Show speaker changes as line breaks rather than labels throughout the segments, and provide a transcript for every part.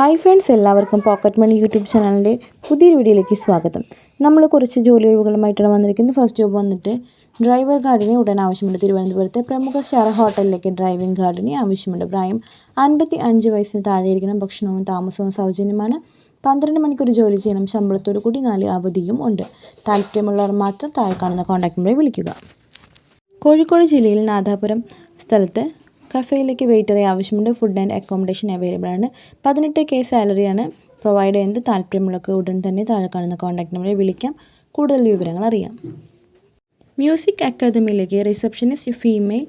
Hi friends എല്ലാവർക്കും pocket money YouTube ചാനലിന്റെ പുതിയൊരു വീഡിയോയിലേക്ക് സ്വാഗതം. നമ്മൾ കുറച്ച് ജോലി ഒഴിവുകളുമായിട്ടാണ് വന്നിരിക്കുന്നത്. ഫസ്റ്റ് ജോബ് വന്നിട്ട് ഡ്രൈവർ ഗാർഡിനെ ഉടൻ ആവശ്യമുണ്ട്. തിരുവനന്തപുരത്തെ പ്രമുഖ സ്റ്റാർ ഹോട്ടലിലേക്ക് ഡ്രൈവിംഗ് ഗാർഡിനെ ആവശ്യമുണ്ട്. പ്രായം അൻപത്തി അഞ്ച് വയസ്സിന് താഴെയിരിക്കണം. ഭക്ഷണവും താമസവും സൗജന്യമാണ്. പന്ത്രണ്ട് മണിക്കൂർ ജോലി ചെയ്യണം. ശമ്പളത്തോടു കൂടി നാല് അവധിയും ഉണ്ട്. താല്പര്യമുള്ളവർ മാത്രം താഴെ കാണുന്ന കോൺടാക്ട് നമ്പറിൽ വിളിക്കുക. കോഴിക്കോട് ജില്ലയിൽ നാദാപുരം സ്ഥലത്ത് കഫേയിലേക്ക് വെയിറ്ററെ ആവശ്യമുണ്ട്. ഫുഡ് ആൻഡ് അക്കോമഡേഷൻ അവൈലബിൾ ആണ്. പതിനെട്ട് കെ സാലറിയാണ് പ്രൊവൈഡ് ചെയ്യുന്നത്. താല്പര്യമുള്ളവർക്ക് ഉടൻ തന്നെ താഴെ കാണുന്ന കോൺടാക്ട് നമ്പറിൽ വിളിക്കാം. കൂടുതൽ വിവരങ്ങൾ അറിയാം. മ്യൂസിക് അക്കാദമിയിലേക്ക് റിസപ്ഷനിസ്റ്റ് ഫീമെയിൽ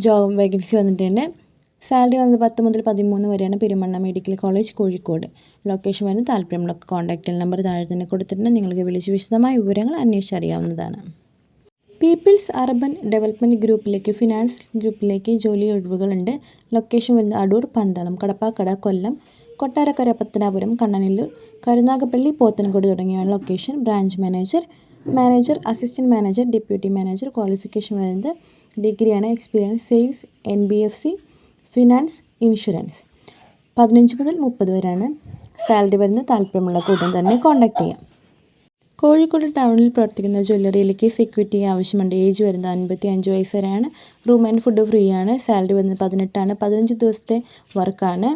ജോബ് വേക്കൻസി വന്നിട്ടുണ്ട്. സാലറി വന്നത് പത്ത് മുതൽ പതിമൂന്ന് വരെയാണ്. Perumanna medical college Kozhikode. Location വരുന്നത് താല്പര്യമുള്ള കോൺടാക്റ്റ് നമ്പർ താഴെ തന്നെ കൊടുത്തിട്ടുണ്ട്. നിങ്ങൾക്ക് വിളിച്ച് വിശദമായ വിവരങ്ങൾ അന്വേഷിച്ചറിയാവുന്നതാണ്. പീപ്പിൾസ് അർബൻ ഡെവലപ്മെന്റ് ഗ്രൂപ്പിലേക്ക് ഫിനാൻസ് ഗ്രൂപ്പിലേക്ക് ജോലി ഒഴിവുകളുണ്ട്. ലൊക്കേഷൻ വരുന്നത് അടൂർ പന്തളം കടപ്പാക്കട കൊല്ലം കൊട്ടാരക്കര പത്തനാപുരം കണ്ണനല്ലൂർ കരുനാഗപ്പള്ളി പോത്തൻകോട് തുടങ്ങിയവയാണ് location. Branch manager manager assistant manager deputy manager qualification വരുന്നത് ഡിഗ്രിയാണ്. Experience sales N B F C finance insurance. പതിനഞ്ച് മുതൽ മുപ്പത് വരെയാണ് സാലറി വരുന്നത്. താല്പര്യമുള്ള കൂട്ടം തന്നെ കോൺടാക്ട് ചെയ്യാം. കോഴിക്കോട് ടൗണിൽ പ്രവർത്തിക്കുന്ന ജ്വല്ലറിയിലേക്ക് സെക്യൂരിറ്റി ആവശ്യമുണ്ട്. ഏജ് വരുന്നത് അൻപത്തി അഞ്ച് വയസ്സ് വരെയാണ് റൂം ആൻഡ് ഫുഡ് ഫ്രീ ആണ്. സാലറി വരുന്നത് പതിനെട്ടാണ്. പതിനഞ്ച് ദിവസത്തെ വർക്കാണ്.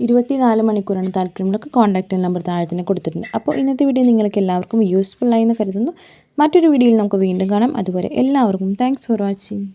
ഇരുപത്തി നാല് മണിക്കൂറാണ് താല്പര്യമുള്ളവർക്ക് കോൺടാക്റ്റ് നമ്പർ താഴെ തന്നെ കൊടുത്തിട്ടുണ്ട്. അപ്പോൾ ഇന്നത്തെ വീഡിയോ നിങ്ങൾക്ക് എല്ലാവർക്കും യൂസ്ഫുൾ ആയി എന്ന് കരുതുന്നു. മറ്റൊരു വീഡിയോയിൽ നമുക്ക് വീണ്ടും കാണാം. അതുവരെ എല്ലാവർക്കും താങ്ക്സ് ഫോർ വാച്ചിങ്